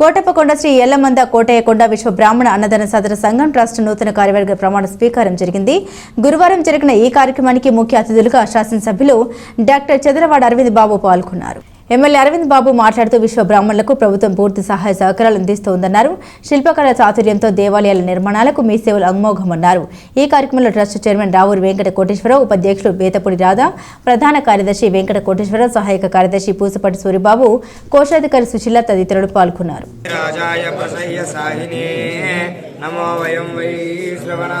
కోటప్పకొండ శ్రీ ఎల్లమంద కోటయ్యకొండ విశ్వ బ్రాహ్మణ అన్నదాన సదర సంఘం ట్రస్ట్ నూతన కార్యవర్గ ప్రమాణ స్వీకారం జరిగింది. గురువారం జరిగిన ఈ కార్యక్రమానికి ముఖ్య అతిథులుగా శాసనసభ్యులు డాక్టర్ చంద్రవాడ అరవింద్ బాబు పాల్గొన్నారు. ఎమ్మెల్యే అరవింద్ బాబు మాట్లాడుతూ విశ్వ బ్రాహ్మణులకు ప్రభుత్వం పూర్తి సహాయ సహకారాలు అందిస్తోందన్నారు. శిల్పకళ చాతుర్యంతో దేవాలయాల నిర్మాణాలకు మీ సేవలు అమోఘమన్నారు. ఈ కార్యక్రమంలో ట్రస్ట్ చైర్మన్ రావురు వెంకట కోటేశ్వరరావు ఉపాధ్యక్షుడు వేతపూడి రాధా ప్రధాన కార్యదర్శి వెంకట కోటేశ్వరరావు సహాయక కార్యదర్శి పూసపాటి సూరిబాబు కోశాధికారి సుశీల తదితరులు పాల్గొన్నారు. వై శ్రవణో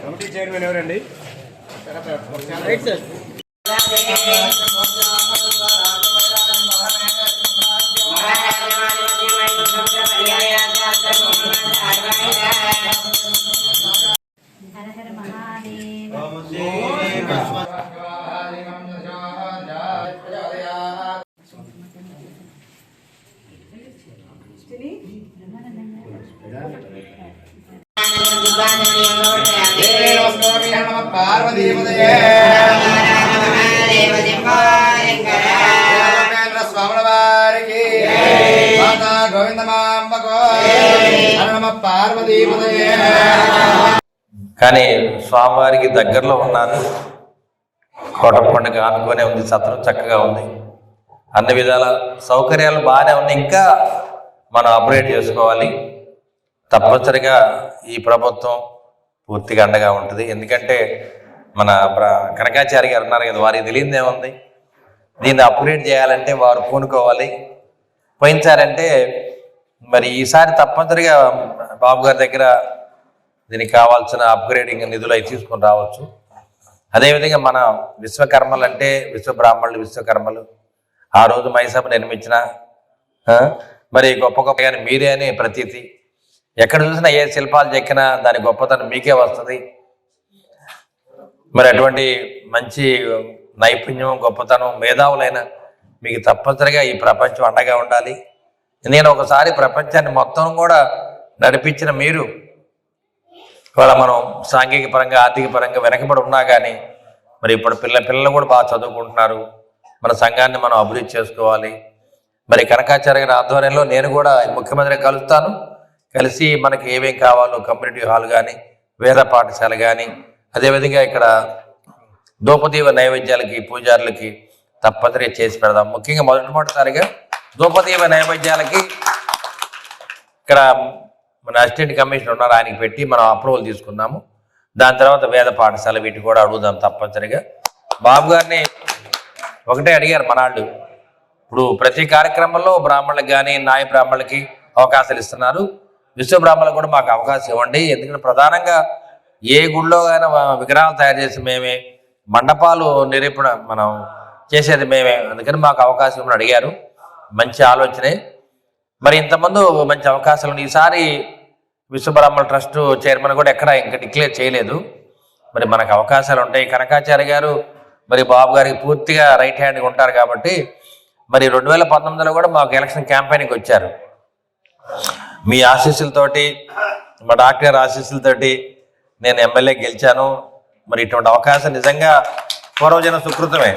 కమిటీ చైర్మన్ ఎవరండి? హర హర కానీ స్వామివారికి దగ్గరలో ఉన్నారు కోటప్పకొండకి ఆనుకొనే ఉంది సత్రం చక్కగా ఉంది. అన్ని విధాల సౌకర్యాలు బాగానే ఉన్నాయి. ఇంకా మనం అప్గ్రేడ్ చేసుకోవాలి. తప్పనిసరిగా ఈ ప్రభుత్వం పూర్తిగా అండగా ఉంటుంది. ఎందుకంటే మన ప్ర- కనకాచారి గారు ఉన్నారు కదా వారికి తెలియదు ఏముంది దీన్ని అప్గ్రేడ్ చేయాలంటే వారు పూనుకోవాలి. పోయినసారంటే మరి ఈసారి తప్పనిసరిగా బాబు గారి దగ్గర దీనికి కావాల్సిన అప్గ్రేడింగ్ నిధులు అవి తీసుకొని రావచ్చు. అదేవిధంగా మన విశ్వకర్మలు అంటే విశ్వబ్రాహ్మణులు విశ్వకర్మలు ఆ రోజు మైసభ నిర్మించిన మరి గొప్ప గొప్ప కానీ మీరే అని ప్రతీతి ఎక్కడ చూసినా ఏ శిల్పాలు చెక్కినా దాని గొప్పతనం మీకే వస్తుంది. మరి అటువంటి మంచి నైపుణ్యం గొప్పతనం మేధావులైన మీకు తప్పనిసరిగా ఈ ప్రపంచం అండగా ఉండాలి. నేను ఒకసారి ప్రపంచాన్ని మొత్తం కూడా నడిపించిన మీరు ఇవాళ మనం సాంఘిక పరంగా ఆర్థిక పరంగా వెనకబడి ఉన్నా కానీ మరి ఇప్పుడు పిల్ల పిల్లలు కూడా బాగా చదువుకుంటున్నారు. మన సంఘాన్ని మనం అభివృద్ధి చేసుకోవాలి. మరి కనకాచార్య గారి ఆధ్వర్యంలో నేను కూడా ముఖ్యమంత్రి కలుస్తాను. కలిసి మనకి ఏమేం కావాలో కమ్యూనిటీ హాల్ కానీ వేద పాఠశాల కానీ అదేవిధంగా ఇక్కడ దూపదీవ నైవేద్యాలకి పూజారులకి తప్పనిసరిగా చేసి పెడదాం. ముఖ్యంగా మొదటిమొదటిసారిగా దూపదీవ నైవేద్యాలకి ఇక్కడ మన అసిస్టెంట్ కమిషనర్ ఉన్నారు ఆయనకి పెట్టి మనం అప్రూవల్ తీసుకున్నాము దాని తర్వాత వేద పాఠశాల వీటి కూడా అడుగుదాం తప్పనిసరిగా. బాబు గారిని ఒకటే అడిగారు మనాళ్ళు. ఇప్పుడు ప్రతి కార్యక్రమంలో బ్రాహ్మణులకు కానీ నాయ బ్రాహ్మణులకి అవకాశాలు ఇస్తున్నారు. విశ్వ బ్రాహ్మణులకు కూడా మాకు అవకాశం ఇవ్వండి. ఎందుకంటే ప్రధానంగా ఏ గుళ్ళో అయినా విగ్రహాలు తయారు చేసి మేమే మండపాలు నిరూపణ మనం చేసేది మేమే. అందుకని మాకు అవకాశం ఇవ్వమని అడిగారు. మంచి ఆలోచనే. మరి ఇంతకుముందు మంచి అవకాశాలు ఉన్నాయి. ఈసారి విశ్వబ్రహ్మణ ట్రస్ట్ చైర్మన్ కూడా ఎక్కడ ఇంకా డిక్లేర్ చేయలేదు. మరి మనకు అవకాశాలు ఉంటాయి. కనకాచార్య గారు మరి బాబు గారికి పూర్తిగా రైట్ హ్యాండ్గా ఉంటారు కాబట్టి మరి రెండు వేల పంతొమ్మిదిలో కూడా మాకు ఎలక్షన్ క్యాంపెయిన్కి వచ్చారు. మీ ఆశీస్సులతోటి మా డాక్టర్ గారి ఆశీస్సులతోటి నేను ఎమ్మెల్యే గెలిచాను. మరి ఇటువంటి అవకాశం నిజంగా పూర్వజన సుకృతమే.